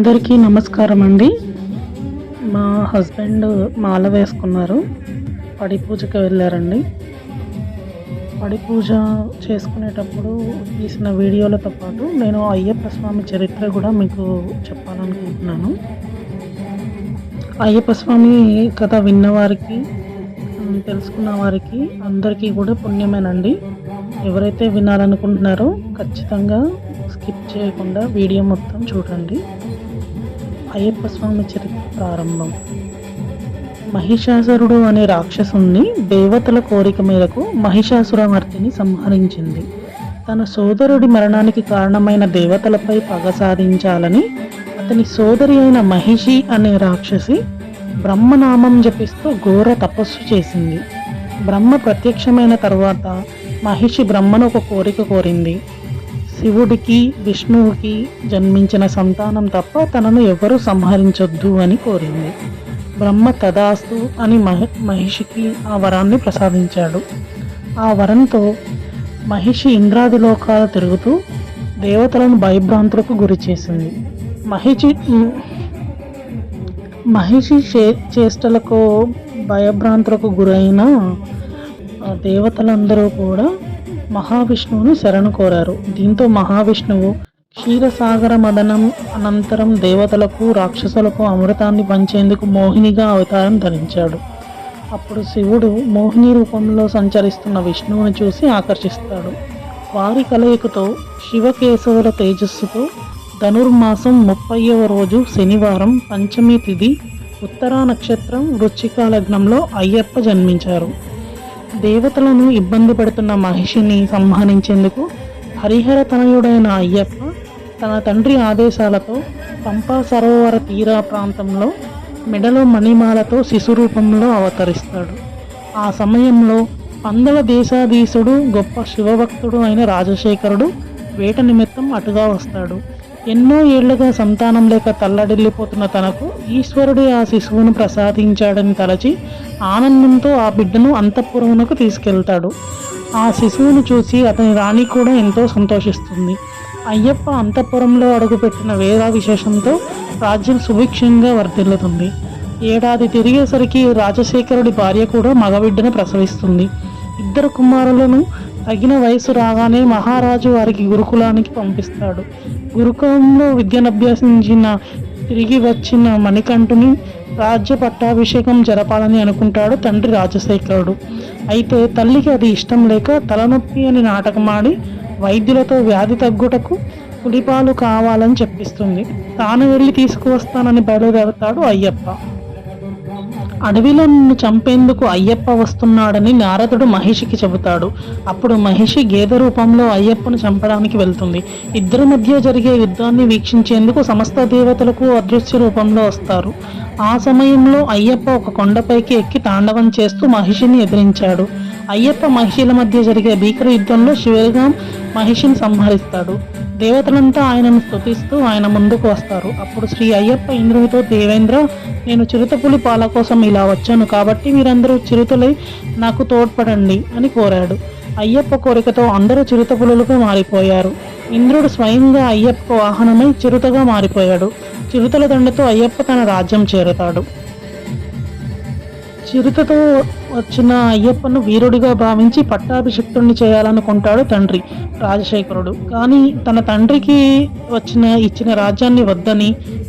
అందరికీ నమస్కారం అండి మా హస్బెండ్ మాల వేసుకున్నారు. పడి పూజకి వెళ్ళారండి. పడి పూజ చేసుకునేటప్పుడు తీసిన వీడియోలతో పాటు నేను అయ్యప్ప స్వామి చరిత్ర కూడా మీకు చెప్పాలనుకుంటున్నాను. అయ్యప్ప స్వామి కథ విన్నవారికి తెలుసుకున్న వారికి అందరికీ కూడా పుణ్యమేనండి. ఎవరైతే వినాలనుకుంటున్నారో ఖచ్చితంగా స్కిప్ చేయకుండా వీడియో మొత్తం చూడండి. అయ్యప్ప స్వామి చరిత్ర ప్రారంభం. మహిషాసురుడు అనే రాక్షసుని దేవతల కోరిక మేరకు మహిషాసురమర్తిని సంహరించింది. తన సోదరుడి మరణానికి కారణమైన దేవతలపై పగ సాధించాలని అతని సోదరి అయిన మహిషి అనే రాక్షసి బ్రహ్మనామం జపిస్తూ ఘోర తపస్సు చేసింది. బ్రహ్మ ప్రత్యక్షమైన తర్వాత మహిషి బ్రహ్మను ఒక కోరిక కోరింది. శివుడికి విష్ణువుకి జన్మించిన సంతానం తప్ప తనను ఎవరు సంహరించొద్దు అని కోరింది. బ్రహ్మ తదాస్తు అని మహి మహిషికి ఆ వరాన్ని ప్రసాదించాడు. ఆ వరంతో మహిషి ఇంద్రాది లోకాలు తిరుగుతూ దేవతలను భయభ్రాంతులకు గురి చేసింది. మహిషి మహిషి చే చేష్టలకు భయభ్రాంతులకు గురైన దేవతలందరూ కూడా మహావిష్ణువును శరణు కోరారు. దీంతో మహావిష్ణువు క్షీరసాగర మదనం అనంతరం దేవతలకు రాక్షసులకు అమృతాన్ని పంచేందుకు మోహినిగా అవతారం ధరించాడు. అప్పుడు శివుడు మోహిని రూపంలో సంచరిస్తున్న విష్ణువుని చూసి ఆకర్షిస్తాడు. వారి కలయికతో శివకేశవుల తేజస్సుతో ధనుర్మాసం ముప్పైవ రోజు శనివారం పంచమి తిథి ఉత్తరా నక్షత్రం వృచ్చిక లగ్నంలో అయ్యప్ప జన్మించారు. దేవతలను ఇబ్బంది పెడుతున్న మహిషిని సంహరించేందుకు హరిహర తనయుడైన అయ్యప్ప తన తండ్రి ఆదేశాలతో పంపా సరోవర తీరా ప్రాంతంలో మెడలో మణిమాలతో శిశు రూపంలో అవతరిస్తాడు. ఆ సమయంలో పందల దేశాధీశుడు గొప్ప శివభక్తుడు అయిన రాజశేఖరుడు వేట నిమిత్తం అటుగా వస్తాడు. ఎన్నో ఏళ్ళుగా సంతానం లేక తల్లడిల్లిపోతున్న తనకు ఈశ్వరుడే ఆ శిశువును ప్రసాదించాడని తలచి ఆనందంతో ఆ బిడ్డను అంతఃపురమునకు తీసుకెళ్తాడు. ఆ శిశువును చూసి అతని రాణి కూడా ఎంతో సంతోషిస్తుంది. అయ్యప్ప అంతఃపురంలో అడుగుపెట్టిన వేద విశేషంతో రాజ్యం సుభిక్షంగా వర్ధిల్లుతుంది. ఏడాది తిరిగేసరికి రాజశేఖరుడి భార్య కూడా మగబిడ్డను ప్రసవిస్తుంది. ఇద్దరు కుమారులను తగిన వయసు రాగానే మహారాజు వారికి గురుకులానికి పంపిస్తాడు. గురుకులంలో విద్యనభ్యసించిన తిరిగి వచ్చిన మణికంఠుని రాజ్య పట్టాభిషేకం జరపాలని అనుకుంటాడు తండ్రి రాజశేఖరుడు. అయితే తల్లికి అది ఇష్టం లేక తలనొప్పి అని నాటకమాడి వైద్యులతో వ్యాధి తగ్గుటకు కుడిపాలు కావాలని చెప్పిస్తుంది. తాను వెళ్ళి తీసుకువస్తానని బయలుదేరతాడు అయ్యప్ప. అడవిలో నిన్ను చంపేందుకు అయ్యప్ప వస్తున్నాడని నారదుడు మహిషికి చెబుతాడు. అప్పుడు మహిషి గేదె రూపంలో అయ్యప్పను చంపడానికి వెళ్తుంది. ఇద్దరి మధ్య జరిగే యుద్ధాన్ని వీక్షించేందుకు సమస్త దేవతలకు అదృశ్య రూపంలో వస్తారు. ఆ సమయంలో అయ్యప్ప ఒక కొండపైకి ఎక్కి తాండవం చేస్తూ మహిషిని ఎదిరించాడు. అయ్యప్ప మహిషిల మధ్య జరిగే భీకర యుద్ధంలో శివగా మహిషిని సంహరిస్తాడు. దేవతలంతా ఆయనను స్థుతిస్తూ ఆయన ముందుకు వస్తారు. అప్పుడు శ్రీ అయ్యప్ప ఇంద్రునితో దేవేంద్ర నేను చిరుతపులి పాల కోసం ఇలా వచ్చాను కాబట్టి మీరందరూ చిరుతలై నాకు తోడ్పడండి అని కోరాడు. అయ్యప్ప కోరికతో అందరూ చిరుతపులుగా మారిపోయారు. ఇంద్రుడు స్వయంగా అయ్యప్ప వాహనమై చిరుతగా మారిపోయాడు. చిరుతల దండతో అయ్యప్ప తన రాజ్యం చేరుతాడు. చిరుతతో వచ్చిన అయ్యప్పను వీరుడిగా భావించి పట్టాభిషిక్తుడిని చేయాలనుకుంటాడు తండ్రి రాజశేఖరుడు. కానీ తన తండ్రికి వచ్చిన ఇచ్చిన రాజ్యాన్ని వద్దని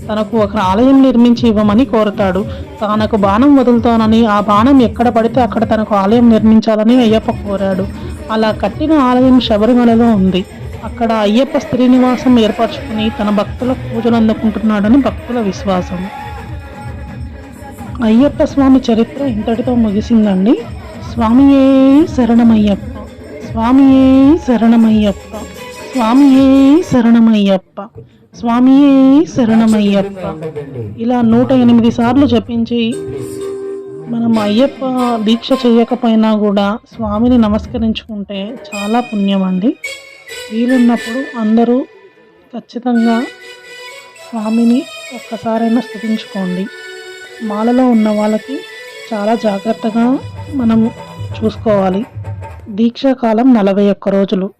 తనకు ఒక ఆలయం నిర్మించి ఇవ్వమని కోరతాడు. తనకు బాణం వదులుతానని ఆ బాణం ఎక్కడ పడితే అక్కడ తనకు ఆలయం నిర్మించాలని అయ్యప్ప కోరాడు. అలా కట్టిన ఆలయం శబరిమలలో ఉంది. అక్కడ అయ్యప్ప శ్రీనివాసం ఏర్పరచుకుని తన భక్తుల పూజలు అందుకుంటున్నాడని భక్తుల విశ్వాసం. అయ్యప్ప స్వామి చరిత్ర ఇంతటితో ముగిసిందండి. స్వామియే శరణమయ్యప్ప. స్వామియే శరణమయ్యప్ప. స్వామియే శరణమయ్యప్ప. స్వామియే శరణమయ్యప్ప. ఇలా నూట ఎనిమిది సార్లు జపించి మనం అయ్యప్ప దీక్ష చేయకపోయినా కూడా స్వామిని నమస్కరించుకుంటే చాలా పుణ్యం అండి వీలున్నప్పుడు అందరూ ఖచ్చితంగా స్వామిని ఒక్కసారైనా స్థుతించుకోండి. మాలలో ఉన్న వాళ్ళకి చాలా జాగ్రత్తగా మనం చూసుకోవాలి. దీక్షాకాలం నలభై ఒక్క రోజులు.